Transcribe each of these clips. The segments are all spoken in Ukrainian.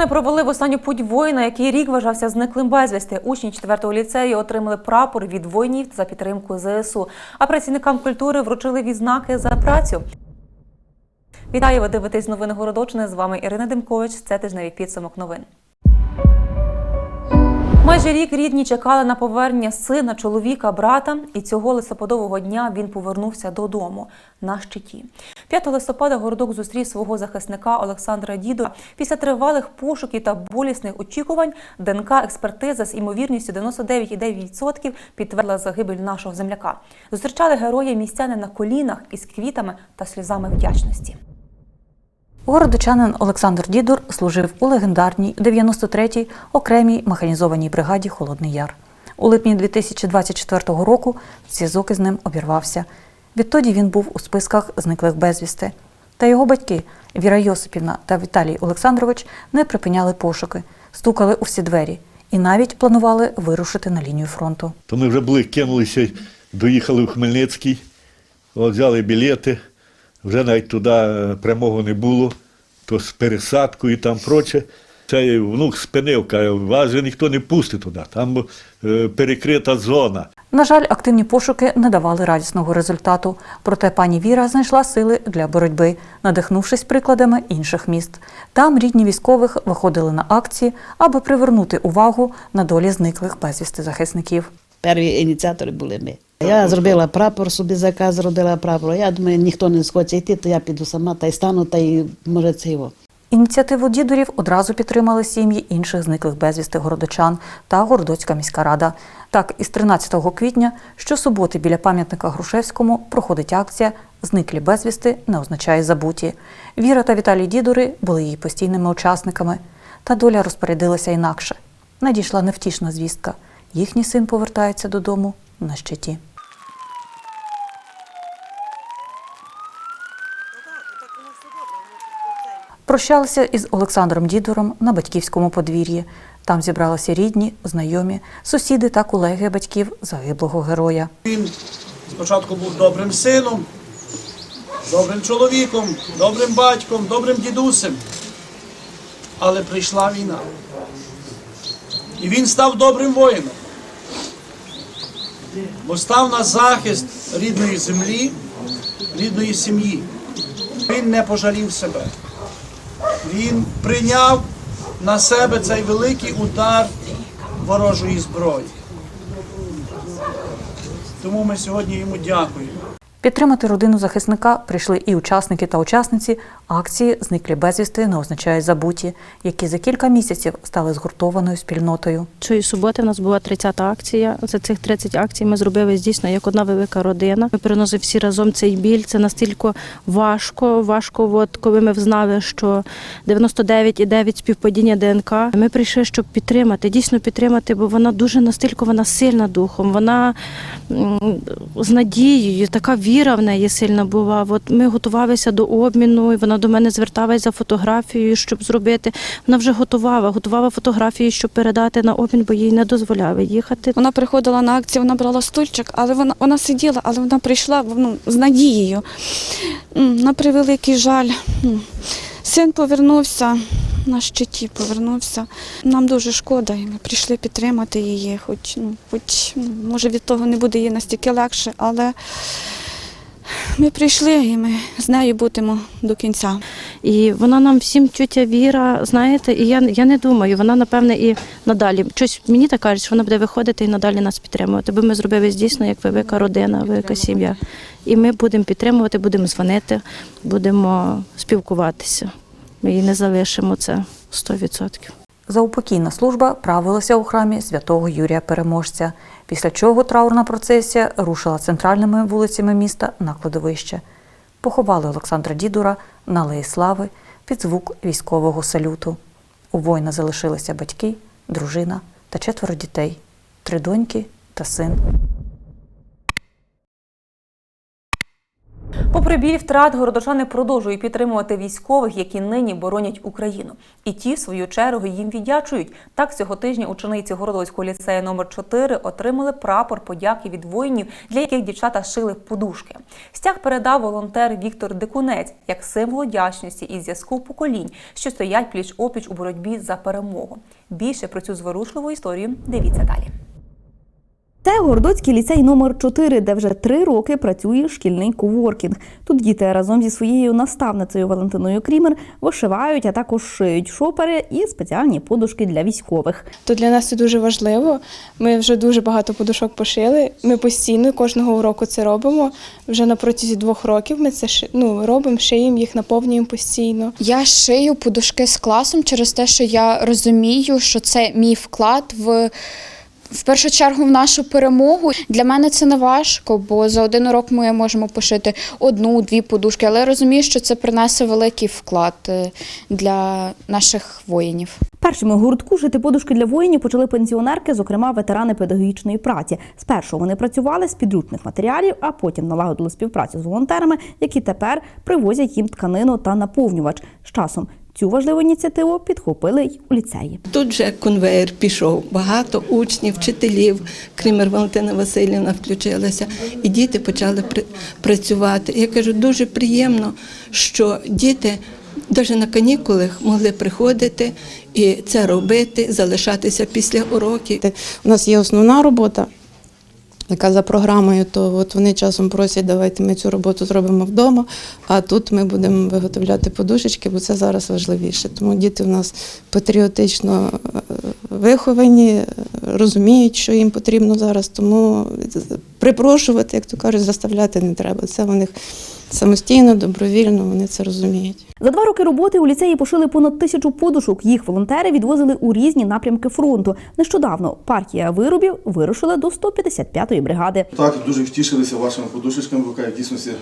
Городочани провели в останню путь воїна, який рік вважався зниклим безвісти. Учні 4-го ліцею отримали прапор від воїнів за підтримку ЗСУ. А працівникам культури вручили відзнаки за працю. Вітаю, ви дивитесь новини Городочини. З вами Ірина Демкович. Це тижневий підсумок новин. Майже рік рідні чекали на повернення сина, чоловіка, брата, і цього листопадового дня він повернувся додому на щиті. 5 листопада городок зустрів свого захисника Олександра Діду. Після тривалих пошуків та болісних очікувань ДНК експертиза з імовірністю 99,9% підтвердила загибель нашого земляка. Зустрічали героя містяни на колінах із квітами та сльозами вдячності. Городочанин Олександр Дідур служив у легендарній 93-й окремій механізованій бригаді Холодний Яр. У липні 2024 року зв'язок із ним обірвався. Відтоді він був у списках зниклих безвісти. Та його батьки Віра Йосипівна та Віталій Олександрович не припиняли пошуки, стукали у всі двері і навіть планували вирушити на лінію фронту. То ми вже були, кинулися, доїхали в Хмельницький, взяли білети, вже навіть туди е, прямого не було, то з пересадкою і там проче. Цей внук спинив, каже, вас же ніхто не пустить туди, там е, перекрита зона. На жаль, активні пошуки не давали радісного результату. Проте пані Віра знайшла сили для боротьби, надихнувшись прикладами інших міст. Там рідні військових виходили на акції, аби привернути увагу на долі зниклих безвісти захисників. Перві ініціатори були ми. Я зробила прапор, собі заказ зробила прапор. Я думаю, ніхто не схоче йти, то я піду сама та й стану, та й може це його. Ініціативу дідурів одразу підтримали сім'ї інших зниклих безвісти городочан та Городоцька міська рада. Так, із 13 квітня щосуботи біля пам'ятника Грушевському проходить акція Зниклі безвісти не означає забуті. Віра та Віталій Дідури були її постійними учасниками. Та доля розпорядилася інакше. Надійшла невтішна звістка. Їхній син повертається додому на щиті. Прощалися із Олександром Дідором на батьківському подвір'ї. Там зібралися рідні, знайомі, сусіди та колеги батьків загиблого героя. Він спочатку був добрим сином, добрим чоловіком, добрим батьком, добрим дідусем. Але прийшла війна. І він став добрим воїном. Бо став на захист рідної землі, рідної сім'ї. Він не пожалів себе. Він прийняв на себе цей великий удар ворожої зброї. Тому ми сьогодні йому дякуємо. Підтримати родину захисника прийшли і учасники та учасниці акції Зниклі безвісти не означають забуті, які за кілька місяців стали згуртованою спільнотою. Цієї суботи в нас була 30-та акція. За цих 30 акцій ми зробили дійсно як одна велика родина. Ми переносили всі разом цей біль. Це настільки важко. Важко, от коли ми взнали, що 99,9 співпадіння ДНК. Ми прийшли, щоб підтримати, дійсно підтримати, бо вона дуже настільки вона сильна духом. Вона з надією, така віра в неї сильна була. От ми готувалися до обміну, і вона до мене зверталася за фотографією, щоб зробити. Вона вже готувала, готувала фотографії, щоб передати на обмін, бо їй не дозволяли їхати. Вона приходила на акцію, вона брала стульчик, але вона, вона сиділа, але вона прийшла ну, з надією. На превеликий жаль. Син повернувся, на щиті повернувся. Нам дуже шкода, і ми прийшли підтримати її, хоч, ну, хоч може від того не буде їй настільки легше, але ми прийшли і ми з нею будемо до кінця. І вона нам всім тютя Віра, знаєте, і я, я не думаю, вона напевне і надалі. Щось мені так кажуть, що вона буде виходити і надалі нас підтримувати. Бо ми зробили дійсно як велика родина, велика сім'я. І ми будемо підтримувати, будемо дзвонити, будемо спілкуватися. Ми її не залишимо це 100%. Заупокійна служба правилася у храмі святого Юрія Переможця, після чого траурна процесія рушила центральними вулицями міста на кладовище. Поховали Олександра Дідура на Алеї Слави під звук військового салюту. У воїна залишилися батьки, дружина та четверо дітей три доньки та син. Попри біль втрат, городочани продовжують підтримувати військових, які нині боронять Україну. І ті, в свою чергу, їм віддячують. Так, цього тижня учениці Городоцького ліцею номер 4 отримали прапор подяки від воїнів, для яких дівчата шили подушки. Стяг передав волонтер Віктор Дикунець як символ вдячності і зв'язку поколінь, що стоять пліч опліч у боротьбі за перемогу. Більше про цю зворушливу історію дивіться далі. Це Городоцький ліцей номер 4 де вже три роки працює шкільний коворкінг. Тут діти разом зі своєю наставницею Валентиною Крімер вишивають, а також шиють шопери і спеціальні подушки для військових. То для нас це дуже важливо. Ми вже дуже багато подушок пошили. Ми постійно кожного уроку це робимо. Вже на протязі двох років ми це ши- ну, робимо, шиємо їх, наповнюємо постійно. Я шию подушки з класом через те, що я розумію, що це мій вклад в. В першу чергу в нашу перемогу для мене це не важко, бо за один урок ми можемо пошити одну-дві подушки, але я розумію, що це принесе великий вклад е, для наших воїнів. Першими гуртку шити подушки для воїнів почали пенсіонерки, зокрема ветерани педагогічної праці. Спершу вони працювали з підручних матеріалів, а потім налагодили співпрацю з волонтерами, які тепер привозять їм тканину та наповнювач. З часом цю важливу ініціативу підхопили й у ліцеї. Тут же конвейер пішов. Багато учнів, вчителів, Кример Валентина Васильівна включилася, і діти почали працювати. Я кажу, дуже приємно, що діти навіть на канікулах могли приходити і це робити, залишатися після уроків. У нас є основна робота, яка за програмою, то от вони часом просять, давайте ми цю роботу зробимо вдома, а тут ми будемо виготовляти подушечки, бо це зараз важливіше. Тому діти в нас патріотично е, виховані, е, розуміють, що їм потрібно зараз, тому припрошувати, як то кажуть, заставляти не треба. Це у них самостійно, добровільно, вони це розуміють. За два роки роботи у ліцеї пошили понад тисячу подушок. Їх волонтери відвозили у різні напрямки фронту. Нещодавно партія виробів вирушила до 155-ї бригади. Так, дуже втішилися вашими подушечками, бо кажуть, дійсно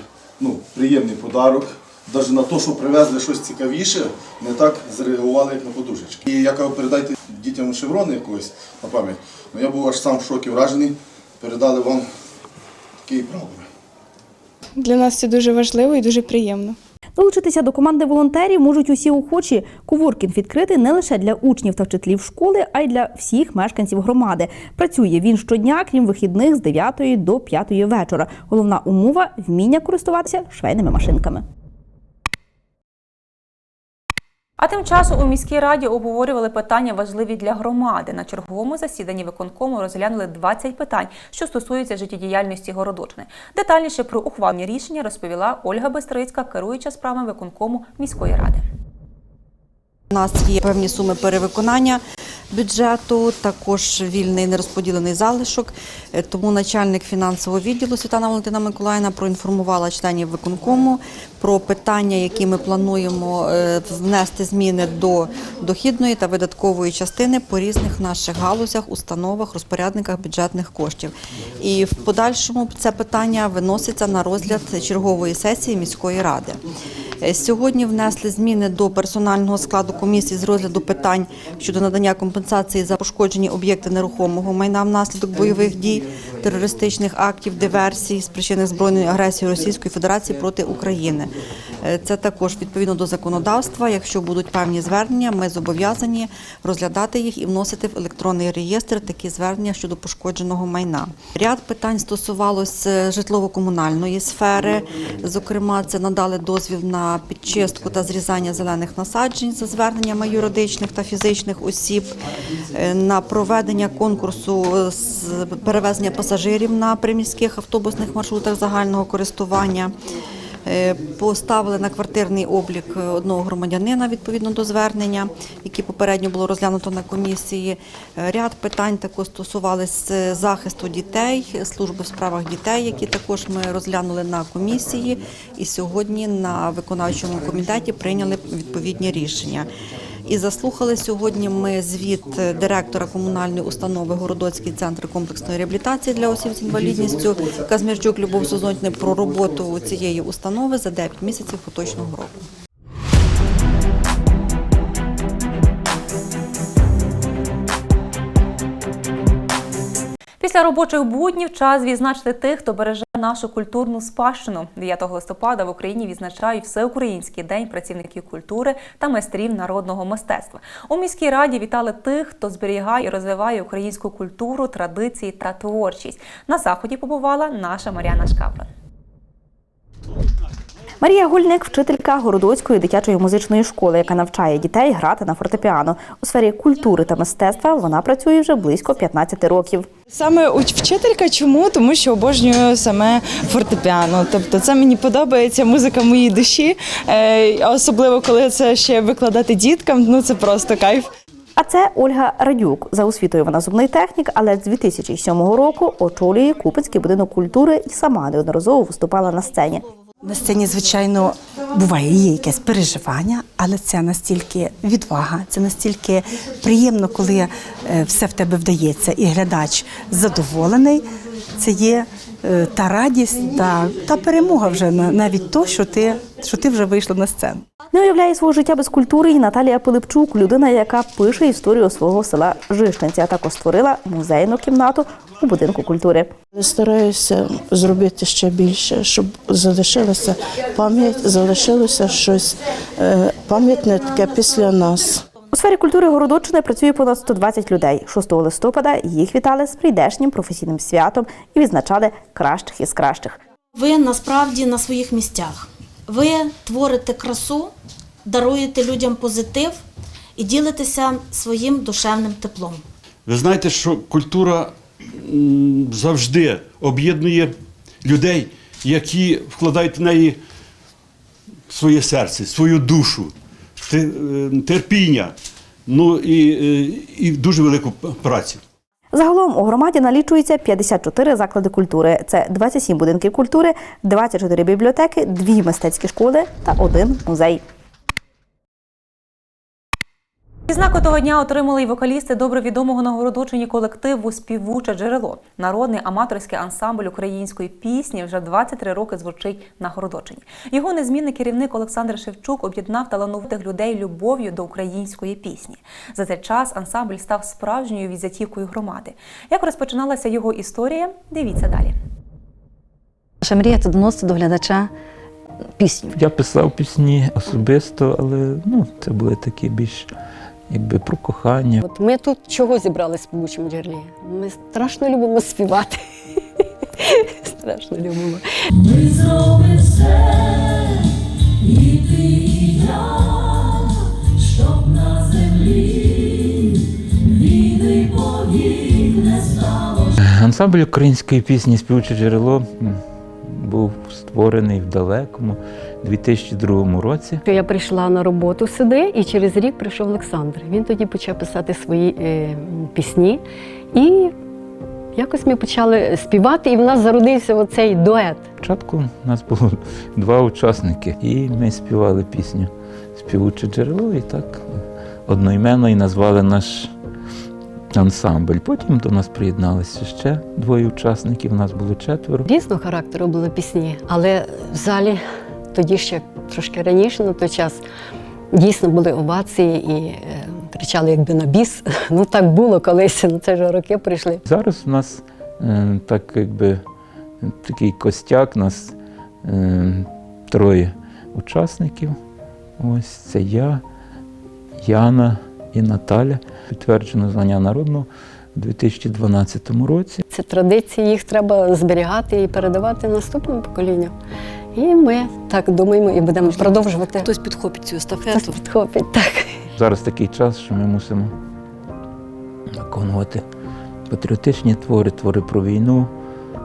ну, приємний подарок. Навіть на те, що привезли щось цікавіше, не так зреагували, як на подушечки. І я кажу, передайте дітям шеврони якогось на пам'ять. Ну, я був аж сам в шокі вражений, передали вам такий прапор. Для нас це дуже важливо і дуже приємно. Долучитися до команди волонтерів можуть усі охочі. Коворкінг відкритий не лише для учнів та вчителів школи, а й для всіх мешканців громади. Працює він щодня, крім вихідних з 9 до 5 вечора. Головна умова вміння користуватися швейними машинками. А тим часом у міській раді обговорювали питання важливі для громади. На черговому засіданні виконкому розглянули 20 питань, що стосуються життєдіяльності городочини. Детальніше про ухвалені рішення розповіла Ольга Бестрицька, керуюча справами виконкому міської ради. У нас є певні суми перевиконання бюджету, також вільний нерозподілений залишок. Е, Тому начальник фінансового відділу Світлана Валентина Миколаївна проінформувала членів виконкому про питання, які ми плануємо е, внести зміни до дохідної та видаткової частини по різних наших галузях, установах, розпорядниках бюджетних коштів. І в подальшому це питання виноситься на розгляд чергової сесії міської ради. Е, Сьогодні внесли зміни до персонального складу комісії з розгляду питань щодо надання компенсації за пошкоджені об'єкти нерухомого майна внаслідок бойових дій, терористичних актів, диверсій, спричинених збройною агресією Російської Федерації проти України. Е, Це також відповідно до законодавства. Якщо будуть певні звернення, ми зобов'язані розглядати їх і вносити в електронний реєстр такі звернення щодо пошкодженого майна. Ряд питань стосувалося житлово-комунальної сфери. Зокрема, це надали дозвіл на підчистку та зрізання зелених насаджень за зверненнями юридичних та фізичних осіб, е, на проведення конкурсу з перевезення пасажирів на приміських автобусних маршрутах загального користування. Е, Поставили на квартирний облік одного громадянина відповідно до звернення, яке попередньо було розглянуто на комісії. Е, Ряд питань також стосувалися захисту дітей, служби в справах дітей, які також ми розглянули на комісії, і сьогодні на виконавчому комітеті прийняли відповідні рішення. І заслухали сьогодні ми звіт директора комунальної установи Городоцький центр комплексної реабілітації для осіб з інвалідністю Казмірчук Любов Созонтне про роботу цієї установи за 9 місяців поточного року. Після робочих буднів час відзначити тих, хто береже нашу культурну спадщину. 9 листопада в Україні відзначають Всеукраїнський день працівників культури та майстрів народного мистецтва. У міській раді вітали тих, хто зберігає і розвиває українську культуру, традиції та творчість. На заході побувала наша Мар'яна Шкаплан. Марія Гульник, вчителька Городоцької дитячої музичної школи, яка навчає дітей грати на фортепіано. У сфері культури та мистецтва вона працює вже близько 15 років. Саме вчителька чому? Тому що обожнюю саме фортепіано. Тобто це мені подобається музика моїй душі, е, особливо коли це ще викладати діткам. Ну це просто кайф. А це Ольга Радюк. За освітою вона зубний технік, але з 2007 року очолює Купинський будинок культури і сама неодноразово виступала на сцені. На сцені, звичайно, буває є якесь переживання, але це настільки відвага, це настільки приємно, коли е, все в тебе вдається, і глядач задоволений. Це є е, та радість, та, та перемога вже на- навіть то, що ти, що ти вже вийшла на сцену. Не уявляє свого життя без культури і Наталія Пилипчук, людина, яка пише історію свого села а також створила музейну кімнату у будинку культури. Стараюся зробити ще більше, щоб залишилася пам'ять, залишилося щось е, пам'ятне таке після нас. У сфері культури Городоччини працює понад 120 людей. 6 листопада їх вітали з прийдешнім професійним святом і відзначали кращих із кращих. Ви насправді на своїх місцях. Ви творите красу, даруєте людям позитив і ділитеся своїм душевним теплом. Ви знаєте, що культура завжди об'єднує людей, які вкладають в неї своє серце, свою душу, е, терпіння, ну і, е, і дуже велику працю. Загалом у громаді налічується 54 заклади культури. Це 27 будинків культури, 24 бібліотеки, дві мистецькі школи та один музей. Відзнаку того дня отримали й вокалісти добре відомого на Городочині колективу Співуче джерело. Народний аматорський ансамбль української пісні вже 23 роки звучить на Городочині. Його незмінний керівник Олександр Шевчук об'єднав талановитих людей любов'ю до української пісні. За цей час ансамбль став справжньою візитівкою громади. Як розпочиналася його історія? Дивіться далі. Наша мрія це доносити до глядача пісню. Я писав пісні особисто, але ну, це були такі більш якби про кохання. От ми тут чого зібрались в співучому джерелі? Ми страшно любимо співати. страшно любимо. Ми зробимо все, і ти, і я, щоб на землі війни повік не стало. Ансамбль української пісні Співуче джерело був створений в далекому 2002 році. Я прийшла на роботу сюди, і через рік прийшов Олександр. Він тоді почав писати свої е, пісні. І якось ми почали співати, і в нас зародився оцей дует. Спочатку у нас було два учасники, і ми співали пісню Співуче джерело, і так одноіменно і назвали наш ансамбль. Потім до нас приєдналися ще двоє учасників, у нас було четверо. Різного характеру були пісні, але в залі тоді ще трошки раніше, на той час, дійсно були овації і е, кричали якби на біс. Ну так було колись, ну це вже роки прийшли. Зараз у нас е, так якби такий костяк, нас е, троє учасників. Ось це я, Яна і Наталя. Підтверджено звання народного у 2012 році. Це традиції, їх треба зберігати і передавати наступним поколінням. І ми так думаємо і будемо продовжувати. Хтось підхопить цю естафету. Хтось підхопить, так. Зараз такий час, що ми мусимо виконувати патріотичні твори, твори про війну,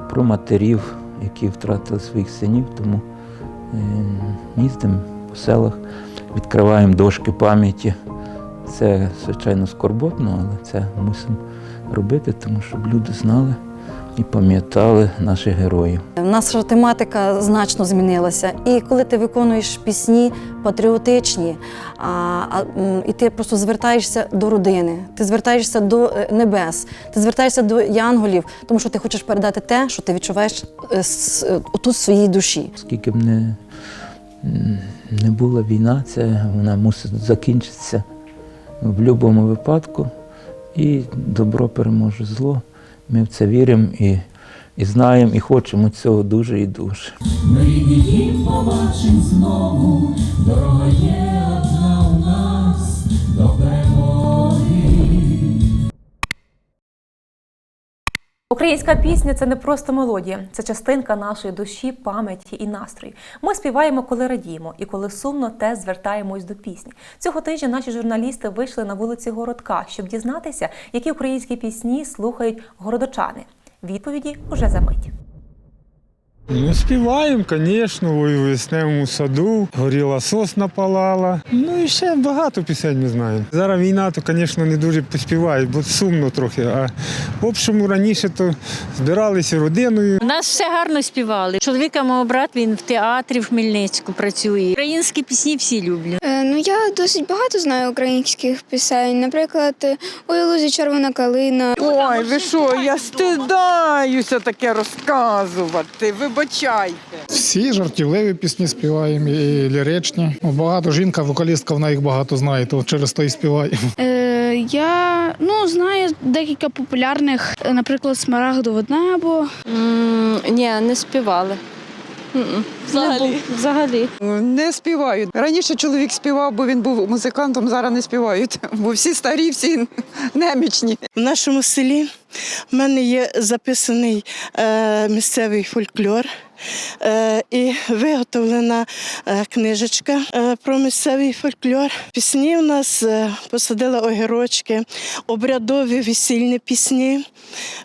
про матерів, які втратили своїх синів. Тому е, їздимо по селах, відкриваємо дошки пам'яті. Це, звичайно, скорботно, але це мусимо робити, тому щоб люди знали і пам'ятали наших героїв. Наша тематика значно змінилася. І коли ти виконуєш пісні патріотичні, а, а, і ти просто звертаєшся до родини, ти звертаєшся до е, небес, ти звертаєшся до янголів, тому що ти хочеш передати те, що ти відчуваєш е, е, отут в своїй душі. Скільки б не, не була війна, це вона мусить закінчитися в будь-якому випадку. І добро переможе зло. Ми в це віримо і, і знаємо, і хочемо цього дуже і дуже. Ми рідний побачимо знову, дорога Українська пісня це не просто мелодія, це частинка нашої душі, пам'яті і настрою. Ми співаємо, коли радіємо, і коли сумно, теж звертаємось до пісні. Цього тижня наші журналісти вийшли на вулиці Городка, щоб дізнатися, які українські пісні слухають городочани. Відповіді уже за мить. Ну, співаємо, звісно, у весневому саду, горіла сосна палала. Ну і ще багато пісень ми знаємо. Зараз війна, то, звісно, не дуже поспівають, бо сумно трохи. А в общому раніше то збиралися родиною. У нас все гарно співали. Чоловіка мого брат, він в театрі в Хмельницьку працює. Українські пісні всі люблять. Ну я досить багато знаю українських пісень. Наприклад, «Ой, лузі червона калина. Ой, ви що, я стидаюся таке розказувати. Вибачайте. Всі жартівливі пісні співаємо, і ліричні. Ну, Багато жінка, вокалістка, вона їх багато знає, то через то і співає. Е, я ну знаю декілька популярних, наприклад, Смарагдове небо. Ні, не співали. Взагалі. Взагалі. Не співають. Раніше чоловік співав, бо він був музикантом, зараз не співають. Бо всі старі, всі немічні. В нашому селі в мене є записаний е, місцевий фольклор. Е, і виготовлена е, книжечка е, про місцевий фольклор. Пісні у нас посадила огірочки, обрядові весільні пісні.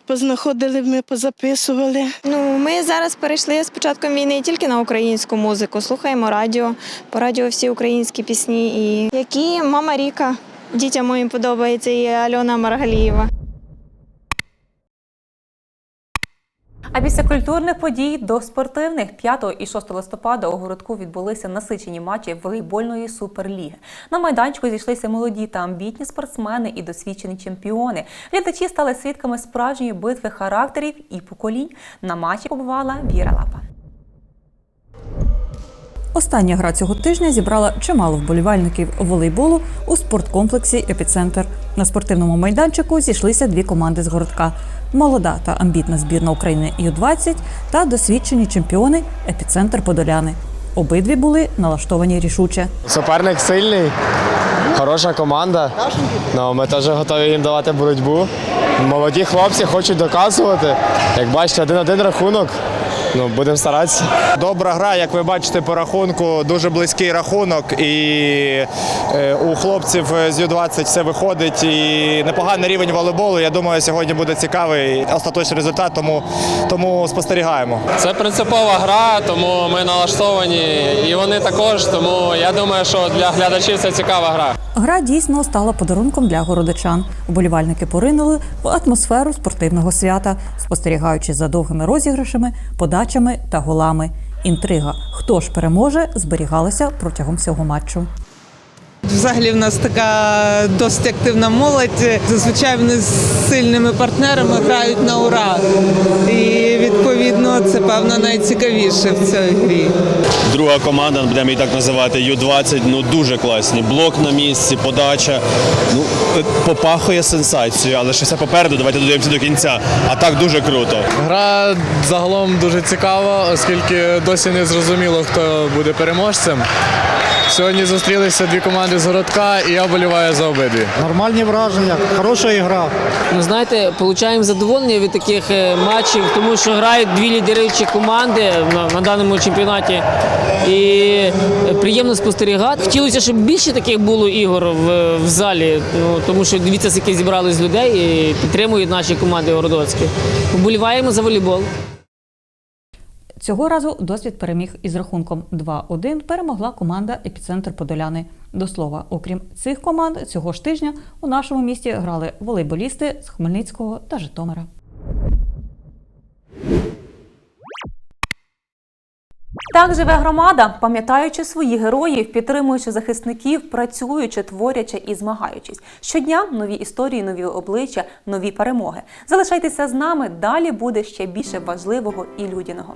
Познаходили ми, позаписували. Ну, ми зараз перейшли з початком війни тільки на українську музику. Слухаємо радіо. По радіо всі українські пісні. І які мама Ріка дітям моїм подобається, і Альона Маргалієва. А після культурних подій до спортивних 5 і 6 листопада у городку відбулися насичені матчі волейбольної суперліги. На майданчику зійшлися молоді та амбітні спортсмени і досвідчені чемпіони. Глядачі стали свідками справжньої битви характерів і поколінь. На матчі побувала Віра Лапа. Остання гра цього тижня зібрала чимало вболівальників волейболу у спорткомплексі Епіцентр. На спортивному майданчику зійшлися дві команди з городка: молода та амбітна збірна України Ю-20 та досвідчені чемпіони Епіцентр Подоляни. Обидві були налаштовані рішуче. Суперник сильний, хороша команда. Ну, ми теж готові їм давати боротьбу. Молоді хлопці хочуть доказувати. Як бачите, один-один рахунок. Ну, будемо старатися. Добра гра, як ви бачите по рахунку, дуже близький рахунок. І е, у хлопців з Ю-20 все виходить. І непоганий рівень волейболу. Я думаю, сьогодні буде цікавий остаточний результат, тому, тому спостерігаємо. Це принципова гра, тому ми налаштовані, і вони також. Тому я думаю, що для глядачів це цікава гра. Гра дійсно стала подарунком для городичан. Вболівальники поринули в атмосферу спортивного свята, спостерігаючи за довгими розіграшами, подачами та голами. Інтрига, хто ж переможе, зберігалася протягом всього матчу. Взагалі в нас така досить активна молодь. Зазвичай вони з сильними партнерами грають на ура. І відповідно це певно найцікавіше в цій грі. Друга команда, будемо її так називати, Ю-20, ну дуже класні. Блок на місці, подача. Ну, е, попахує сенсацією, але ще все попереду, давайте додивимося до кінця. А так дуже круто. Гра загалом дуже цікава, оскільки досі не зрозуміло, хто буде переможцем. Сьогодні зустрілися дві команди з городка, і я вболіваю за обидві. Нормальні враження, хороша ігра. Ну, знаєте, отримуємо задоволення від таких е, матчів, тому що грають дві лідируючі команди на, на даному чемпіонаті. І е, приємно спостерігати. Хотілося, щоб більше таких було ігор в, в залі, ну, тому що дивіться, скільки зібрались людей і підтримують наші команди городоцькі. Вболіваємо за волейбол. Цього разу досвід переміг із рахунком 2-1 перемогла команда Епіцентр Подоляни. До слова, окрім цих команд, цього ж тижня у нашому місті грали волейболісти з Хмельницького та Житомира. Так живе громада, пам'ятаючи своїх героїв, підтримуючи захисників, працюючи, творячи і змагаючись. Щодня нові історії, нові обличчя, нові перемоги. Залишайтеся з нами. Далі буде ще більше важливого і людяного.